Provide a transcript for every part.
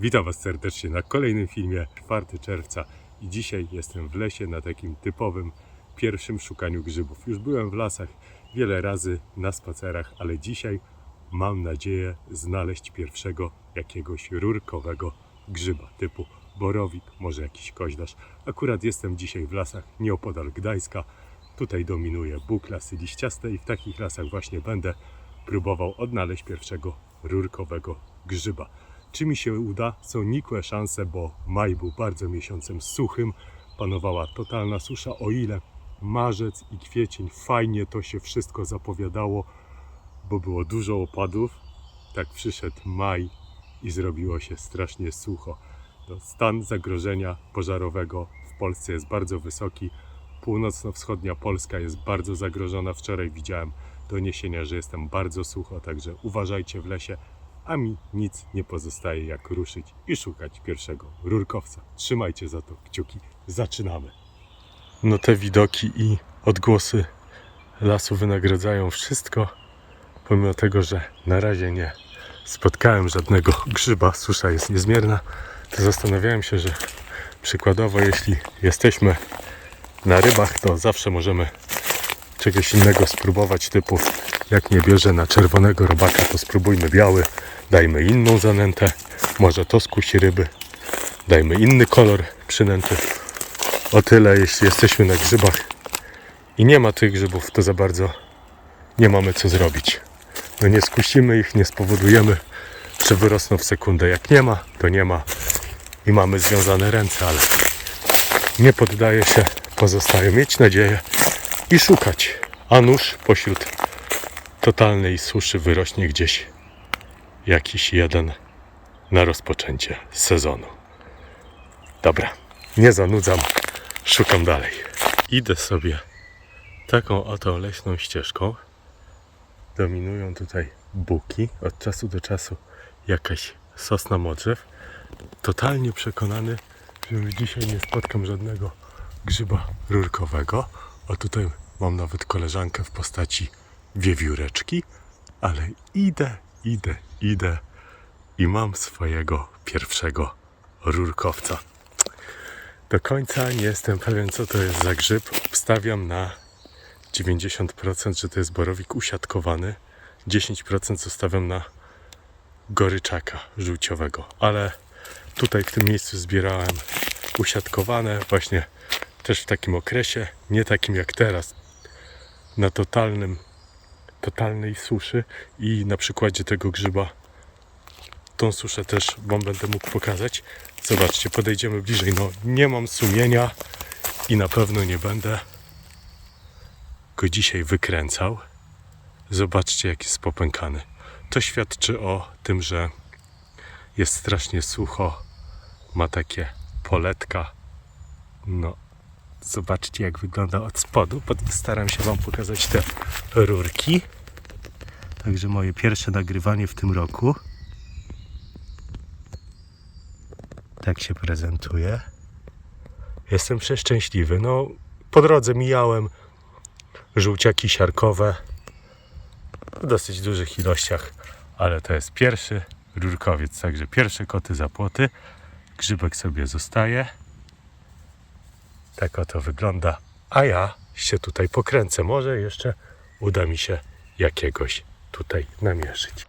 Witam Was serdecznie na kolejnym filmie 4 czerwca i dzisiaj jestem w lesie na takim typowym pierwszym szukaniu grzybów. Już byłem w lasach wiele razy na spacerach, ale dzisiaj mam nadzieję znaleźć pierwszego jakiegoś rurkowego grzyba typu borowik, może jakiś koźlarz. Akurat jestem dzisiaj w lasach nieopodal Gdańska. Tutaj dominuje Bóg lasy liściaste i w takich lasach właśnie będę próbował odnaleźć pierwszego rurkowego grzyba. Czy mi się uda? Są nikłe szanse, bo maj był bardzo miesiącem suchym, panowała totalna susza, o ile marzec i kwiecień fajnie to się wszystko zapowiadało, bo było dużo opadów, tak przyszedł maj i zrobiło się strasznie sucho. To stan zagrożenia pożarowego w Polsce jest bardzo wysoki. Północno-wschodnia Polska jest bardzo zagrożona. Wczoraj widziałem doniesienia, że jestem bardzo sucho, także uważajcie w lesie, a mi nic nie pozostaje jak ruszyć i szukać pierwszego rurkowca. Trzymajcie za to kciuki. Zaczynamy. No te widoki i odgłosy lasu wynagradzają wszystko, pomimo tego, że na razie nie spotkałem żadnego grzyba, susza jest niezmierna, to zastanawiałem się, że przykładowo jeśli jesteśmy na rybach, to zawsze możemy czegoś innego spróbować, typu jak nie bierze na czerwonego robaka, to spróbujmy biały, dajmy inną zanętę, może to skusi ryby, dajmy inny kolor przynęty. O tyle, jeśli jesteśmy na grzybach. I nie ma tych grzybów, to za bardzo. Nie mamy co zrobić. No nie skusimy ich, nie spowodujemy, że wyrosną w sekundę. Jak nie ma, to nie ma. I mamy związane ręce, ale nie poddaje się, pozostaje mieć nadzieję i szukać. A nóż pośród totalnej suszy wyrośnie gdzieś jakiś jeden na rozpoczęcie sezonu. Dobra, nie zanudzam, szukam dalej. Idę sobie taką oto leśną ścieżką. Dominują tutaj buki, od czasu do czasu jakaś sosna modrzew. Totalnie przekonany, że już dzisiaj nie spotkam żadnego grzyba rurkowego. O tutaj mam nawet koleżankę w postaci wiewióreczki, ale idę, idę, idę i mam swojego pierwszego rurkowca. Do końca nie jestem pewien, co to jest za grzyb. Obstawiam na 90%, że to jest borowik usiadkowany. 10% zostawiam na goryczaka żółciowego, ale tutaj w tym miejscu zbierałem usiadkowane właśnie też w takim okresie, nie takim jak teraz, na totalnym, totalnej suszy i na przykładzie tego grzyba tą suszę też Wam będę mógł pokazać. Zobaczcie, podejdziemy bliżej. No, nie mam sumienia i na pewno nie będę go dzisiaj wykręcał. Zobaczcie, jak jest popękany. To świadczy o tym, że jest strasznie sucho. Ma takie poletka. No, zobaczcie, jak wygląda od spodu. Staram się Wam pokazać te rurki. Także moje pierwsze nagrywanie w tym roku. Tak się prezentuje. Jestem przeszczęśliwy. No, po drodze mijałem żółciaki siarkowe w dosyć dużych ilościach, ale to jest pierwszy rurkowiec, także pierwsze koty za płoty. Grzybek sobie zostaje. Tak oto wygląda. A ja się tutaj pokręcę. Może jeszcze uda mi się jakiegoś tutaj namierzyć.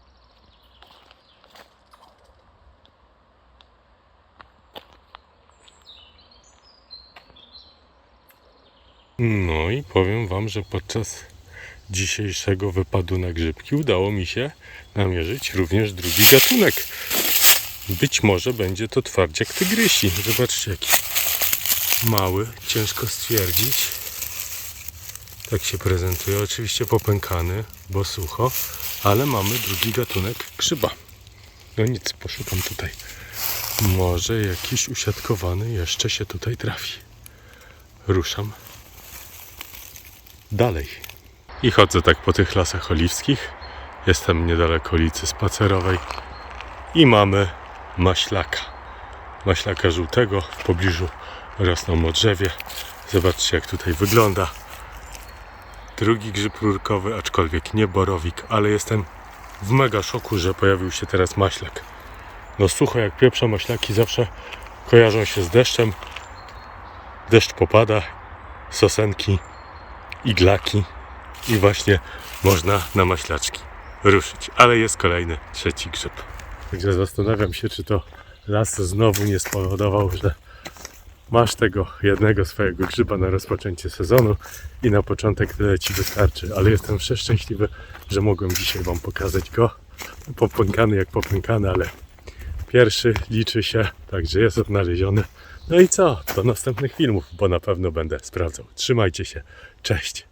No i powiem Wam, że podczas dzisiejszego wypadu na grzybki udało mi się namierzyć również drugi gatunek. Być może będzie to twardziak tygrysi. Zobaczcie jaki mały, ciężko stwierdzić. Tak się prezentuje. Oczywiście popękany, bo sucho, ale mamy drugi gatunek grzyba. No nic, poszukam tutaj. Może jakiś usiadkowany jeszcze się tutaj trafi. Ruszam dalej. I chodzę tak po tych lasach oliwskich. Jestem niedaleko ulicy Spacerowej i mamy maślaka. Maślaka żółtego, w pobliżu rosną modrzewie. Zobaczcie jak tutaj wygląda. Drugi grzyb rurkowy, aczkolwiek nie borowik, ale jestem w mega szoku, że pojawił się teraz maślak. No sucho jak pieprza maślaki zawsze kojarzą się z deszczem. Deszcz popada, sosenki, iglaki i właśnie można na maślaczki ruszyć. Ale jest kolejny, trzeci grzyb. Także zastanawiam się, czy to las znowu nie spowodował, że masz tego jednego swojego grzyba na rozpoczęcie sezonu i na początek tyle Ci wystarczy. Ale jestem przeszczęśliwy, że mogłem dzisiaj Wam pokazać go. Popękany jak popękany, ale pierwszy liczy się, także jest odnaleziony. No i co? Do następnych filmów, bo na pewno będę sprawdzał. Trzymajcie się. Cześć.